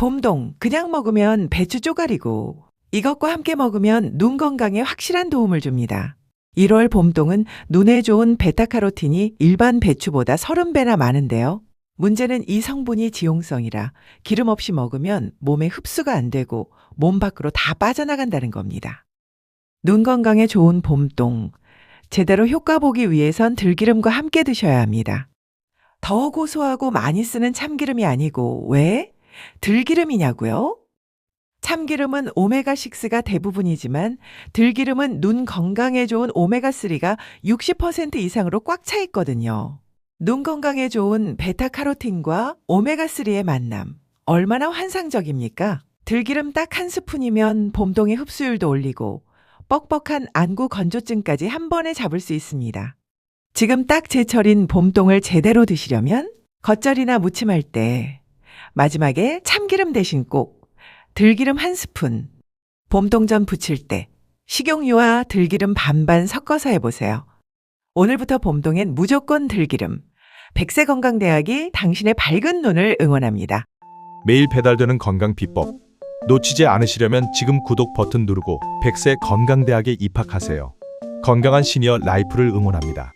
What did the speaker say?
봄동 그냥 먹으면 배추 쪼가리고 이것과 함께 먹으면 눈 건강에 확실한 도움을 줍니다. 1월 봄동은 눈에 좋은 베타카로틴이 일반 배추보다 30배나 많은데요. 문제는 이 성분이 지용성이라 기름 없이 먹으면 몸에 흡수가 안 되고 몸 밖으로 다 빠져나간다는 겁니다. 눈 건강에 좋은 봄동. 제대로 효과 보기 위해선 들기름과 함께 드셔야 합니다. 더 고소하고 많이 쓰는 참기름이 아니고 왜? 들기름이냐고요? 참기름은 오메가6가 대부분이지만 들기름은 눈 건강에 좋은 오메가3가 60% 이상으로 꽉 차 있거든요. 눈 건강에 좋은 베타카로틴과 오메가3의 만남. 얼마나 환상적입니까? 들기름 딱 한 스푼이면 봄동의 흡수율도 올리고 뻑뻑한 안구 건조증까지 한 번에 잡을 수 있습니다. 지금 딱 제철인 봄동을 제대로 드시려면 겉절이나 무침할 때 마지막에 참기름 대신 꼭 들기름 한 스푼, 봄동전 부칠 때 식용유와 들기름 반반 섞어서 해보세요. 오늘부터 봄동엔 무조건 들기름. 백세건강대학이 당신의 밝은 눈을 응원합니다. 매일 배달되는 건강 비법. 놓치지 않으시려면 지금 구독 버튼 누르고 백세 건강대학에 입학하세요. 건강한 시니어 라이프를 응원합니다.